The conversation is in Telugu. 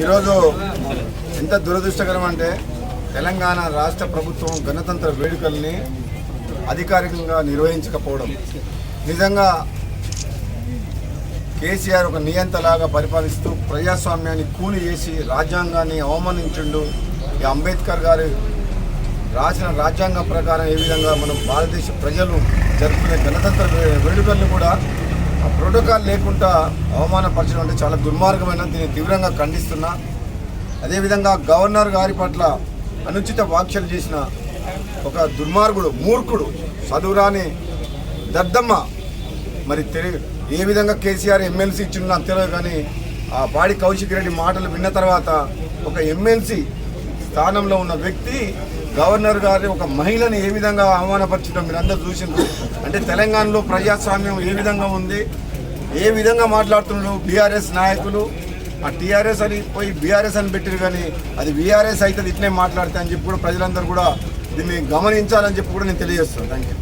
ఈరోజు ఎంత దురదృష్టకరం అంటే తెలంగాణ రాష్ట్ర ప్రభుత్వం గణతంత్ర వేడుకల్ని అధికారికంగా నిర్వహించకపోవడం. నిజంగా కేసీఆర్ ఒక నియంతలాగా పరిపాలిస్తూ ప్రజాస్వామ్యాన్ని కూలి చేసి రాజ్యాంగాన్ని అవమానించుండు ఈ అంబేద్కర్ గారు. రాసిన రాజ్యాంగం ప్రకారం ఏ విధంగా మనం భారతదేశ ప్రజలు జరుపుకునే గణతంత్ర వేడుకల్ని వేడుకలను కూడా ప్రోటోకాల్ లేకుండా అవమానపరచడం అంటే చాలా దుర్మార్గమైన దీన్ని తీవ్రంగా ఖండిస్తున్నా. అదేవిధంగా గవర్నర్ గారి పట్ల అనుచిత వ్యాఖ్యలు చేసిన ఒక దుర్మార్గుడు మూర్ఖుడు చదువురాని దద్దమ్మ. మరి తెలియ ఏ విధంగా కేసీఆర్ ఎమ్మెల్సీ ఇచ్చిందో నాకు తెలియదు కానీ ఆ పాడి కౌశిక్ రెడ్డి మాటలు విన్న తర్వాత ఒక ఎమ్మెల్సీ స్థానంలో ఉన్న వ్యక్తి గవర్నర్ గారి ఒక మహిళని ఏ విధంగా అవమానపరచడం మీరు అందరూ చూసిండ్రు? అంటే తెలంగాణలో ప్రజాస్వామ్యం ఏ విధంగా ఉంది? ఏ విధంగా మాట్లాడుతున్నారు బీఆర్ఎస్ నాయకులు? ఆ టీఆర్ఎస్ అని పోయి బీఆర్ఎస్ అని పెట్టారు కానీ అది వీఆర్ఎస్ అయితే ఇట్లే మాట్లాడితే అని చెప్పి కూడా ప్రజలందరూ కూడా దీన్ని గమనించాలని చెప్పి కూడా నేను తెలియజేస్తాను థ్యాంక్ యూ